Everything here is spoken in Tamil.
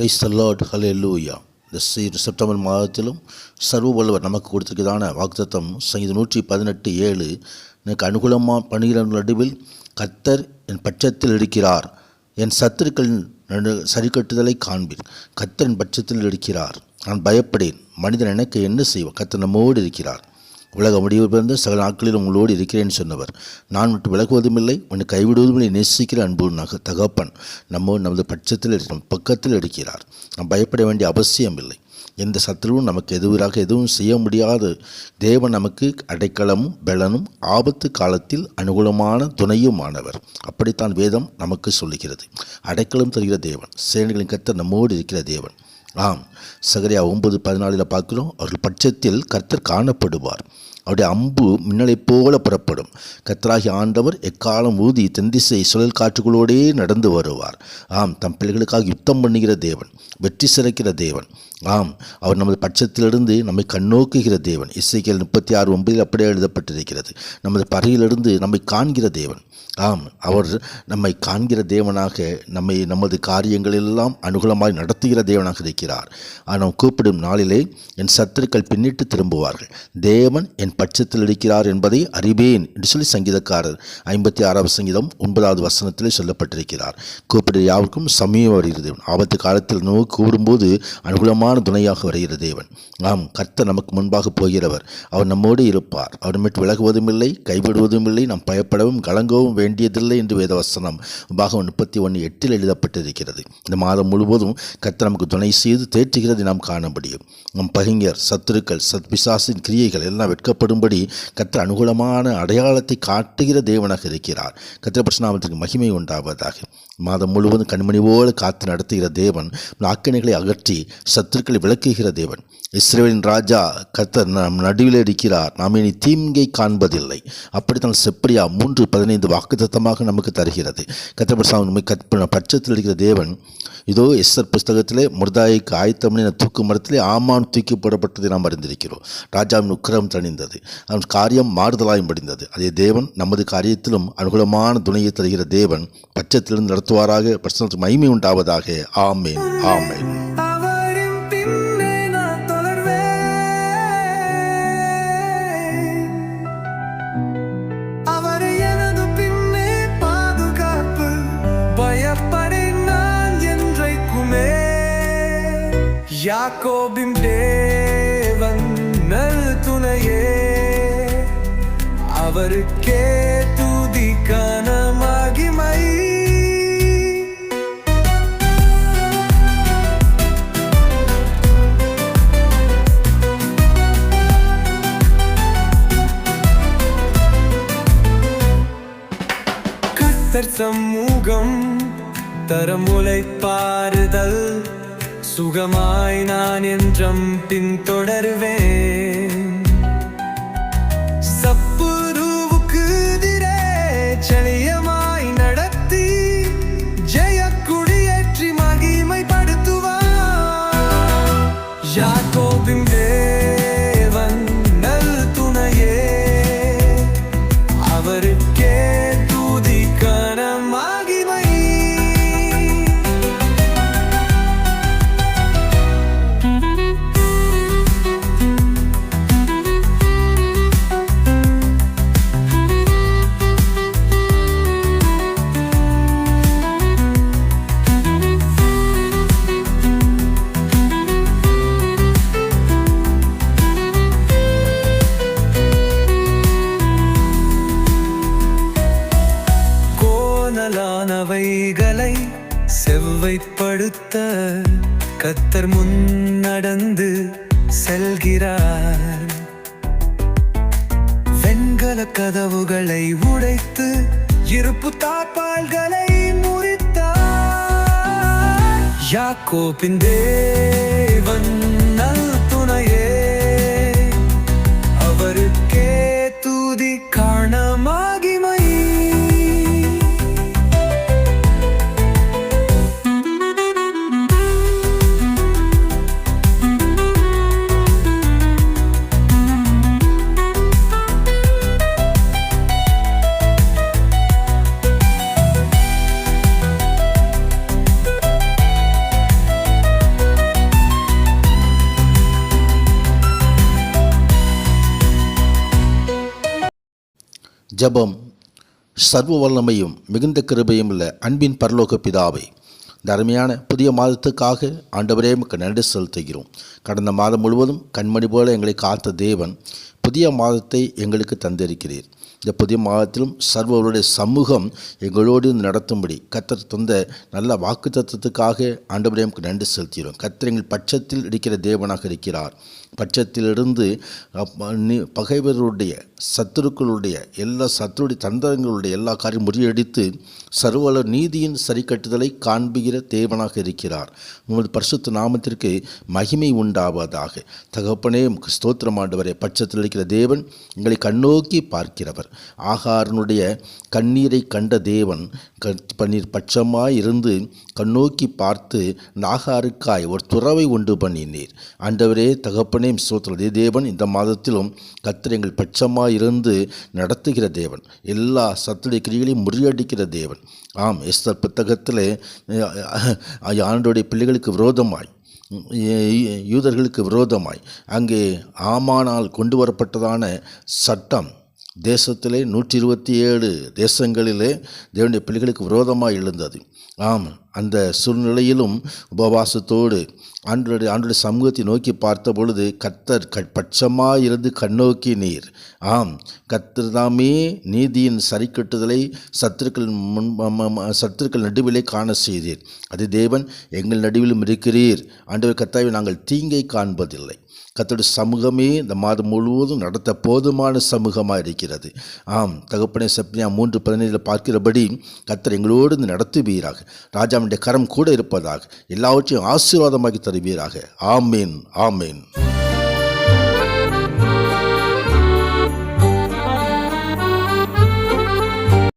பிரைஸ் த லார்ட் ஹலே லூயா இந்த செப்டம்பர் மாதத்திலும் சர்வ வல்லவர் நமக்கு கொடுத்திருக்கிறதான வாக்குத்தம் சங்கீதம் நூற்றி பதினெட்டு ஏழு எனக்கு அனுகூலமாக பணிகிற நடுவில் கத்தர் என் பட்சத்தில் இருக்கிறார். என் சத்துருக்களின் நடு சரிக்கட்டுதலை காண்பீர். கத்தர் என் பட்சத்தில் இருக்கிறார். நான் பயப்படேன். மனிதன் எனக்கு என்ன செய்வோம் கத்தர் நம்மோடு இருக்கிறார். உலக முடிவு பிறந்த சகல நாட்களில் உங்களோடு இருக்கிறேன்னு சொன்னவர். நான் மட்டும் விலகுவதும் இல்லை உன்னை கைவிடுவதும் இல்லை நேசிக்கிற அன்பு நக தகப்பன். நம்ம நமது பட்சத்தில் இருக்கிறோம் பக்கத்தில் இருக்கிறார். நாம் பயப்பட வேண்டிய அவசியம் இல்லை எந்த சத்துருவும் நமக்கு எதிராக எதுவும் செய்ய முடியாது. தேவன் நமக்கு அடைக்கலமும் பலனும் ஆபத்து காலத்தில் அனுகூலமான துணையுமானவர். அப்படித்தான் வேதம் நமக்கு சொல்லுகிறது. அடைக்கலம் தருகிற தேவன் சேனைகளின் கத்த நம்மோடு இருக்கிற தேவன். ஆம். சகரியா ஒன்பது பதினாலில் பார்க்கிறோம். அவர்கள் பட்சத்தில் கர்த்தர் காணப்படுவார். அவருடைய அம்பு மின்னலைப் போல புறப்படும். கத்தராகி ஆண்டவர் எக்காலம் ஊதி தென்திசை சுழல் காற்றுகளோடே நடந்து வருவார். ஆம் தம் பிள்ளைகளுக்காக யுத்தம் பண்ணுகிற தேவன் வெற்றி சிறக்கிற தேவன். ஆம் அவர் நமது பட்சத்திலிருந்து நம்மை கண்ணோக்குகிற தேவன். இசைக்கியல் முப்பத்தி ஆறு ஒன்பதில் அப்படியே எழுதப்பட்டிருக்கிறது. நமது பறையிலிருந்து நம்மை காண்கிற தேவன். ஆம் அவர் நம்மை காண்கிற தேவனாக நம்மை நமது காரியங்களெல்லாம் அனுகூலமாய் நடத்துகிற தேவனாக இருக்கிறார். ஆனால் கூப்பிடும் நாளிலே என் சத்துருக்கள் பின்னிட்டு திரும்புவார்கள். தேவன் என் பட்சத்தில் இருக்கிறார் என்பதை அறிவேன் என்று சொல்லி சங்கீதக்காரர் ஐம்பத்தி ஆறாவது சங்கீதம் ஒன்பதாவது வசனத்திலே சொல்லப்பட்டிருக்கிறார். கூப்பிடு யாருக்கும் சமயம் வருகிறது. ஆபத்து காலத்தில் நோக்கி கூடும்போது பலமான துணையாக வருகிற தேவன். ஆம் கர்த்தர் நமக்கு முன்பாக போகிறவர். அவர் நம்மோடு இருப்பார். அவர் நம்மிட்டு விலகுவதும் இல்லை கைவிடுவதும் இல்லை நாம் பயப்படவும் கலங்கவும் வேண்டியதில்லை என்று வேதவசனம் பாகம் முப்பத்தி ஒன்று எட்டில் எழுதப்பட்டிருக்கிறது. இந்த மாதம் முழுவதும் கர்த்தர் நமக்கு துணை செய்து தேற்றுகிறதை நாம் காண முடியும் நம் பகிங்கர் சத்துருக்கள் சத்பிசாசின் கிரியைகள் எல்லாம் வெட்கப்படும்படி கர்த்தர் அனுகூலமான அடையாளத்தை காட்டுகிற தேவனாக இருக்கிறார். கர்த்தர் பிரசனாமத்துக்கு மகிமை உண்டாவதாக. மாதம் முழுவதும் கண்மணிவோடு காத்து நடத்துகிற தேவன் ஆக்கினைகளை அகற்றி சத்துருக்களை விளக்குகிற தேவன். இஸ்ரேலின் ராஜா கர்த்தர் நம் நடுவில் இருக்கிறார். நாம் இனி தீங்கை காண்பதில்லை. அப்படித்தான் செப்பரியா மூன்று பதினைந்து வாக்குத்தத்தமாக நமக்கு தருகிறது. கத்தபிரசாமி நம்மை கற்ப பட்சத்தில் இருக்கிற தேவன் இதோ எஸ்ஆர் புஸ்தகத்திலே முர்தாய்க்கு ஆயத்தமனின தூக்கு மரத்திலே ஆமான் தூக்கி போடப்பட்டதை நாம் அறிந்திருக்கிறோம். ராஜாவின் உக்கிரம் தணிந்தது. அவன் காரியம் மாறுதலாயும் படிந்தது அதே தேவன் நமது காரியத்திலும் அனுகூலமான துணையை தருகிற தேவன் பட்சத்திலிருந்து நடத்துவாராக. பிரச்சனை மகிமை உண்டாவதாக. ஆமேன். ஆமேன். யாக்கோபின் தேவன் நல் துணையே. அவருக்கே துதிக்கான கனமாகிமை. கர்த்தர் சமூகம் தரமுலை பாருதல் சுகமாய் நான் என்றும் பின்தொடருவேன் செவ்வைப்படுத்த கத்தர் முன் நடந்து செல்கிறார். வெண்கல கதவுகளை உடைத்து இருப்பு தாப்பால்களை முறித்தார். யாக்கோபின் தேவன் ஜெபம் சர்வ வல்லமையும் மிகுந்த கிருபையும் உள்ள அன்பின் பரலோக பிதாவை இந்த அருமையான புதிய மாதத்துக்காக ஆண்டவரே நமக்கு நன்றி செலுத்துகிறோம். கடந்த மாதம் முழுவதும் கண்மணி போல எங்களை காத்த தேவன் புதிய மாதத்தை எங்களுக்கு தந்திருக்கிறீர். இந்த புதிய மாதத்திலும் சர்வருடைய சமூகம் எங்களோடு நடத்தும்படி கத்தர் தந்த நல்ல வாக்கு தத்துவத்துக்காக ஆண்டவரே நமக்கு நன்றி செலுத்துகிறோம். கத்தர் எங்கள் பட்சத்தில் இருக்கிற தேவனாக இருக்கிறார். பட்சத்திலிருந்து பகைவர்களுடைய சத்துருக்களுடைய எல்லா சத்துருடைய தந்திரங்களுடைய எல்லா காரியம் முறியடித்து சர்வல நீதியின் சரிக்கட்டுதலை காண்புகிற தேவனாக இருக்கிறார். உமது பரிசுத்த நாமத்திற்கு மகிமை உண்டாவதாக. தகப்பனே உமக்கு ஸ்தோத்திரம் பட்சத்தில் இருக்கிற தேவன் எங்களை கண்ணோக்கி பார்க்கிறவர். ஆகாரனுடைய கண்ணீரை கண்ட தேவன் க- பன்னீர் பட்சமாய் இருந்து கண்ணோக்கி பார்த்து நாகாருக்காய் ஒரு துறவை உண்டு பண்ணினீர். ஆண்டவரே தகப்பனே ஸ்தோத்திரம் தேவன் இந்த மாதத்திலும் கத்திர எங்கள் பட்சமாய் இருந்து நடத்துகிற தேவன். எல்லா சத்துடைய கிரிகளையும் முறியடிக்கிற தேவன். ஆம் எஸ்தர் புத்தகத்தில் ஆண்டோடைய பிள்ளைகளுக்கு விரோதமாய் யூ- யூதர்களுக்கு விரோதமாய் அங்கே ஆமானால் கொண்டு வரப்பட்டதான சட்டம் தேசத்திலே நூற்றி இருபத்தி ஏழு தேசங்களிலே தேவனுடைய பிள்ளைகளுக்கு விரோதமாக எழுந்தது. ஆம் அந்த சூழ்நிலையிலும் உபவாசத்தோடு ஆண்டுடைய ஆண்டுடைய சமூகத்தை நோக்கி பார்த்த பொழுது கத்தர் க பட்சமாக இருந்து கண்ணோக்கி நீர். ஆம் கத்தர் தாமே நீதியின் சரிக்கட்டுதலை சத்துருக்கள் முன் சத்துருக்கள் நடுவிலே காண செய்தீர். அது தேவன் எங்கள் நடுவிலும் இருக்கிறீர். ஆண்டவர் கத்தாவை நாங்கள் தீங்கை காண்பதில்லை. கத்தோட சமூகமே இந்த மாதம் முழுவதும் நடத்த போதுமான சமூகமாக இருக்கிறது. ஆம் தகப்பனை சப்னியா மூன்று பதினைந்தில் பார்க்கிறபடி கத்தர் எங்களோடு நடத்துவீராக. நடத்துவீராக ராஜாவுடைய கரம் கூட இருப்பதாக எல்லாவற்றையும் ஆசீர்வாதமாக்கி தருவீராக. ஆமீன் ஆமீன்.